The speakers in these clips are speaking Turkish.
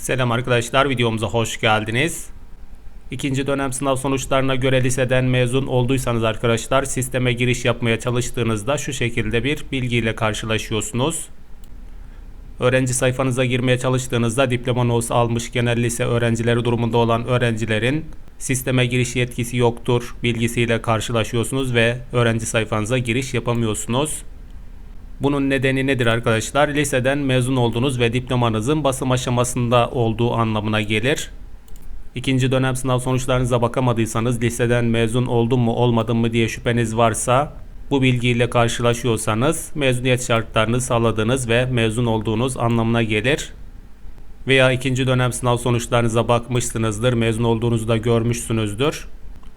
Selam arkadaşlar, videomuza hoş geldiniz. İkinci dönem sınav sonuçlarına göre liseden mezun olduysanız arkadaşlar sisteme giriş yapmaya çalıştığınızda şu şekilde bir bilgiyle karşılaşıyorsunuz. Öğrenci sayfanıza girmeye çalıştığınızda diploma notu almış genel lise öğrencileri durumunda olan öğrencilerin sisteme giriş yetkisi yoktur bilgisiyle karşılaşıyorsunuz ve öğrenci sayfanıza giriş yapamıyorsunuz. Bunun nedeni nedir arkadaşlar? Liseden mezun oldunuz ve diplomanızın basım aşamasında olduğu anlamına gelir. İkinci dönem sınav sonuçlarınıza bakamadıysanız liseden mezun oldum mu olmadım mı diye şüpheniz varsa bu bilgiyle karşılaşıyorsanız mezuniyet şartlarını sağladığınız ve mezun olduğunuz anlamına gelir. Veya ikinci dönem sınav sonuçlarınıza bakmışsınızdır, mezun olduğunuzu da görmüşsünüzdür.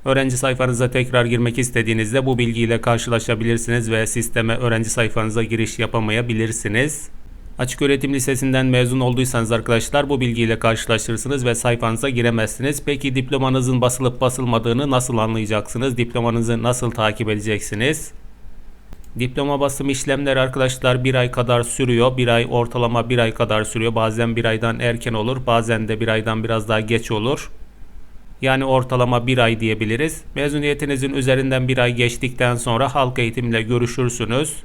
Öğrenci sayfanıza tekrar girmek istediğinizde bu bilgiyle karşılaşabilirsiniz ve sisteme öğrenci sayfanıza giriş yapamayabilirsiniz. Açık öğretim lisesinden mezun olduysanız arkadaşlar bu bilgiyle karşılaşırsınız ve sayfanıza giremezsiniz. Peki diplomanızın basılıp basılmadığını nasıl anlayacaksınız? Diplomanızı nasıl takip edeceksiniz? Diploma basım işlemleri arkadaşlar bir ay kadar sürüyor. Bir ay ortalama bir ay kadar sürüyor. Bazen bir aydan erken olur. Bazen de bir aydan biraz daha geç olur. Yani ortalama bir ay diyebiliriz. Mezuniyetinizin üzerinden bir ay geçtikten sonra halk eğitimle görüşürsünüz.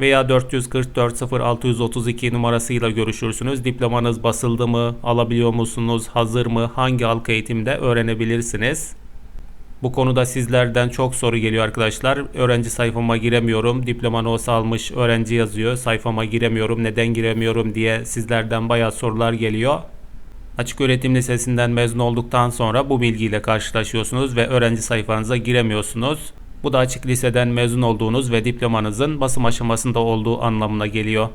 Veya 444 0632 numarasıyla görüşürsünüz. Diplomanız basıldı mı, alabiliyor musunuz, hazır mı, hangi halk eğitimde öğrenebilirsiniz. Bu konuda sizlerden çok soru geliyor arkadaşlar. Öğrenci sayfama giremiyorum. Diploma notu almış öğrenci yazıyor. Sayfama giremiyorum. Neden giremiyorum diye sizlerden bayağı sorular geliyor. Açık öğretim lisesinden mezun olduktan sonra bu bilgiyle karşılaşıyorsunuz ve öğrenci sayfanıza giremiyorsunuz. Bu da açık liseden mezun olduğunuz ve diplomanızın basım aşamasında olduğu anlamına geliyor.